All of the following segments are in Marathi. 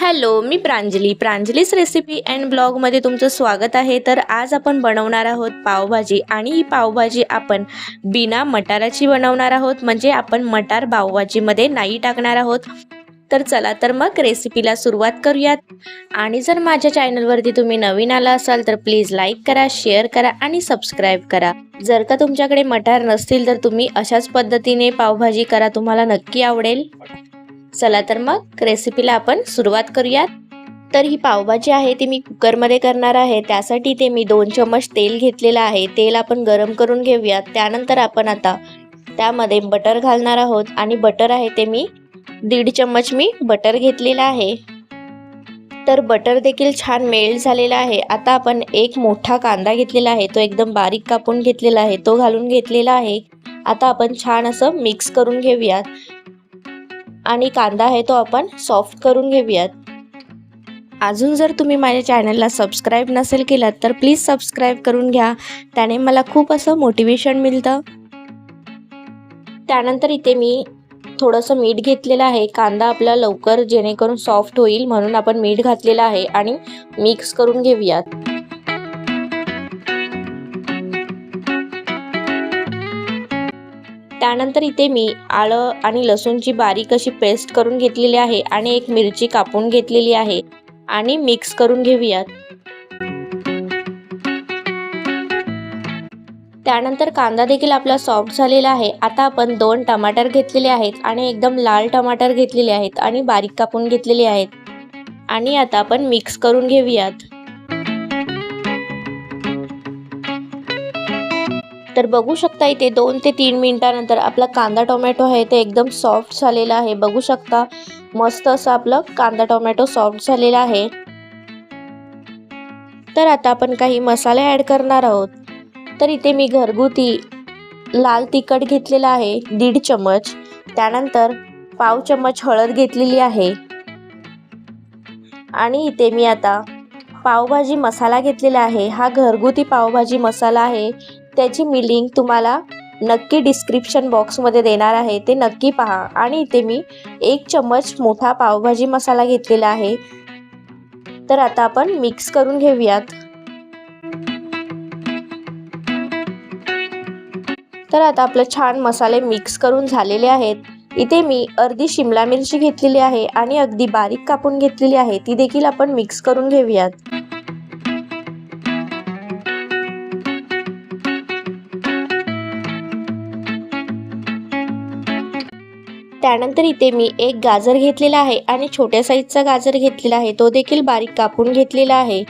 हॅलो मी प्रांजली. प्रांजलीस रेसिपी अँड ब्लॉगमध्ये तुमचं स्वागत आहे. तर आज आपण बनवणार आहोत पावभाजी आणि ही पावभाजी आपण बिना मटाराची बनवणार आहोत. म्हणजे आपण मटार पावभाजीमध्ये नाही टाकणार आहोत. तर चला तर मग रेसिपीला सुरुवात करूयात. आणि जर माझ्या चॅनलवरती तुम्ही नवीन आला असाल तर प्लीज लाईक करा शेअर करा आणि सबस्क्राईब करा. जर का तुमच्याकडे मटार नसतील तर तुम्ही अशाच पद्धतीने पावभाजी करा. तुम्हाला नक्की आवडेल. चला तर मग रेसिपीला आपण सुरुवात करूयात. तर ही पावभाजी आहे ती मी कुकरमध्ये करणार आहे. त्यासाठी ते मी दोन चम्मच तेल घेतलेलं आहे. तेल आपण गरम करून घेऊयात. त्यानंतर आपण आता त्यामध्ये बटर घालणार आहोत आणि बटर आहे ते मी दीड चम्मच मी बटर घेतलेलं आहे. तर बटर देखील छान मेल्ट झालेला आहे. आता आपण एक मोठा कांदा घेतलेला आहे. तो एकदम बारीक कापून घेतलेला आहे. तो घालून घेतलेला आहे. आता आपण छान असं मिक्स करून घेऊयात. आणि कांदा आहे तो आपण सॉफ्ट करून घेऊयात. अजून जर तुम्ही माझ्या चॅनलला सबस्क्राईब नसेल केलात तर प्लीज सबस्क्राईब करून घ्या. त्याने मला खूप असं मोटिवेशन मिळतं. त्यानंतर इथे मी थोडंसं मीठ घेतलेलं आहे. कांदा आपला लवकर जेणेकरून सॉफ्ट होईल म्हणून आपण मीठ घातलेलं आहे आणि मिक्स करून घेऊयात. त्यानंतर इथे मी आळं आणि लसूणची बारीक अशी पेस्ट करून घेतलेली आहे आणि एक मिरची कापून घेतलेली आहे आणि मिक्स करून घेऊयात. त्यानंतर कांदा देखील आपला सॉफ्ट झालेला आहे. आता आपण दोन टमाटर घेतलेले आहेत आणि एकदम लाल टमाटर घेतलेले आहेत आणि बारीक कापून घेतलेले आहेत. आणि आता आपण मिक्स करून घेऊयात. तर बघू शकता इथे दोन ते तीन मिनटानंतर आपला कांदा टोमॅटो आहे ते एकदम सॉफ्ट झालेला आहे. बघू शकता मस्त असं आपलं कांदा टोमॅटो सॉफ्ट झालेला आहे. तर आता आपण काही मसाले ॲड करणार आहोत. तर इथे मी घरगुती लाल तिखट घेतलेला आहे दीड चमच त्यानंतर पाव चम्मच हळद घेतलेली आहे. आणि इथे मी आता पावभाजी मसाला घेतलेला आहे. हा घरगुती पावभाजी मसाला आहे. त्याची मी लिंक तुम्हाला नक्की डिस्क्रिप्शन बॉक्समध्ये देणार आहे. ते नक्की पहा. आणि इथे मी एक चम्मच मोठा पावभाजी मसाला घेतलेला आहे. तर आता आपण मिक्स करून घेऊयात. तर आता आपले छान मसाले मिक्स करून झालेले आहेत. इथे मी अर्धी शिमला मिरची घेतलेली आहे आणि अगदी बारीक कापून घेतलेली आहे. ती देखील आपण मिक्स करून घेऊयात. त्यानंतर इथे मी एक गाजर घेतलेला आहे आणि छोट्या साईजचा गाजर घेतलेला आहे. तो देखील बारीक कापून घेतलेला आहे.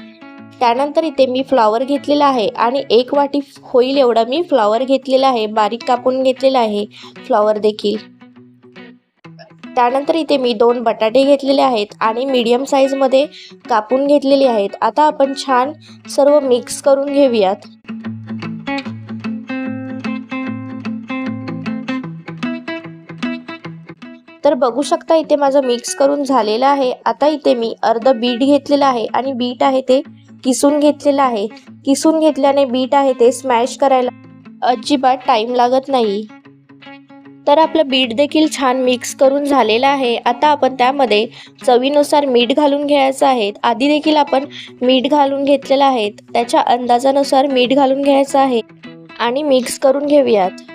त्यानंतर इथे मी फ्लॉवर घेतलेला आहे आणि एक वाटी होईल एवढा मी फ्लॉवर घेतलेला आहे. बारीक कापून घेतलेला आहे फ्लॉवर देखील. त्यानंतर इथे मी दोन बटाटे घेतलेले आहेत आणि मीडियम साईजमध्ये कापून घेतलेले आहेत. आता आपण छान सर्व मिक्स करून घेऊयात. तर बघू शकता इथे माझं मिक्स करून झालेलं आहे. आता इथे मी अर्ध बीट घेतलेलं आहे आणि बीट आहे ते किसून घेतलेलं आहे. किसून घेतल्याने बीट आहे ते स्मॅश करायला अजिबात टाईम लागत नाही. तर आपलं बीट देखील छान मिक्स करून झालेलं आहे. आता आपण त्यामध्ये चवीनुसार मीठ घालून घ्यायचं आहे. आधी देखील आपण मीठ घालून घेतलेलं आहे. त्याच्या अंदाजानुसार मीठ घालून घ्यायचं आहे. आणि मिक्स करून घेऊयात.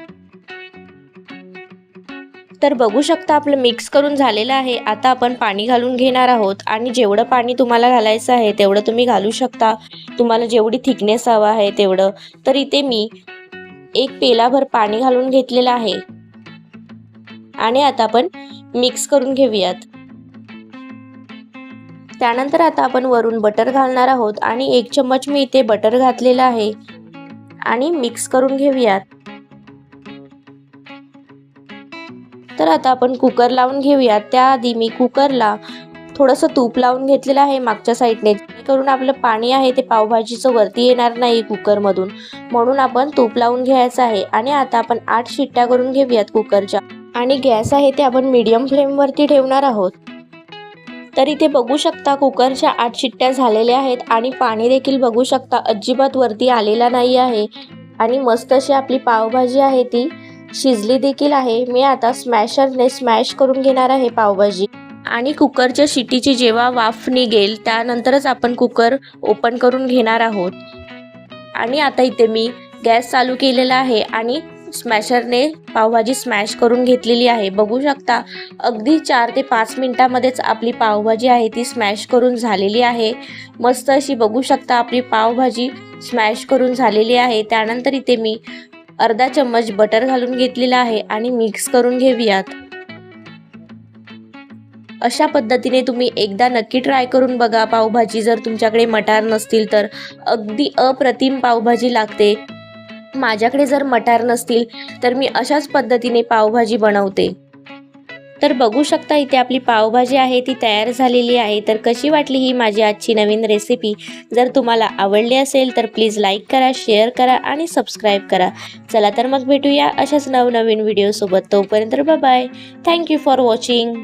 तर बघू शकता आपलं मिक्स करून झालेलं आहे. आता आपण पाणी घालून घेणार आहोत आणि जेवढं पाणी तुम्हाला घालायचं आहे तेवढं तुम्ही घालू शकता. तुम्हाला जेवढी थिकनेस हवा आहे तेवढं. तर इथे मी एक पेलाभर पाणी घालून घेतलेलं आहे. आणि आता आपण मिक्स करून घेऊयात. त्यानंतर आता आपण वरून बटर घालणार आहोत आणि एक चम्मच मी इथे बटर घातलेलं आहे. आणि मिक्स करून घेऊयात. तर आता आपण कुकर लावून घेऊयात. त्याआधी मी कुकरला थोडंसं तूप लावून घेतलेलं आहे मागच्या साईडने जेणेकरून आपलं पाणी आहे ते पावभाजीचं वरती येणार नाही कुकरमधून म्हणून आपण तूप लावून घ्यायचं आहे. आणि आता आपण आठ शिट्ट्या करून घेऊयात कुकरच्या आणि गॅस आहे ते आपण मीडियम फ्लेमवरती ठेवणार आहोत. तर इथे बघू शकता कुकरच्या आठ शिट्ट्या झालेल्या आहेत. आणि पाणी देखील बघू शकता अजिबात वरती आलेला नाही आहे. आणि मस्त अशी आपली पावभाजी आहे ती. शिजली देखील आहे. मी आता स्मॅशरने स्मॅश करून घेणार आहे पावभाजी. आणि कुकरच्या शिटीची जेव्हा वाफ निघेल त्यानंतरच आपण कुकर ओपन करून घेणार आहोत. आणि आता इथे मी गॅस चालू केलेला आहे आणि स्मॅशरने पावभाजी स्मॅश करून घेतलेली आहे. बघू शकता अगदी चार ते पाच मिनटामध्येच आपली पावभाजी आहे ती स्मॅश करून झालेली आहे. मस्त अशी बघू शकता आपली पावभाजी स्मॅश करून झालेली आहे. त्यानंतर इथे मी अर्धा चम्मच बटर घालून घेतलेला आहे आणि मिक्स करून घेऊयात. अशा पद्धतीने तुम्ही एकदा नक्की ट्राय करून बघा पावभाजी जर तुमच्याकडे मटार नसतील तर अगदी अप्रतिम पावभाजी लागते. माझ्याकडे जर मटार नसतील तर मी अशाच पद्धतीने पावभाजी बनवते. तर बघू शकता इथे आपली पावभाजी आहे ती तयार झालेली आहे. तर कशी वाटली ही माझी आजची नवीन रेसिपी जर तुम्हाला आवडली असेल तर प्लीज लाईक करा शेअर करा आणि सबस्क्राईब करा. चला तर मग भेटूया अशाच नवनवीन व्हिडिओसोबत तोपर्यंत बाय थँक्यू फॉर वॉचिंग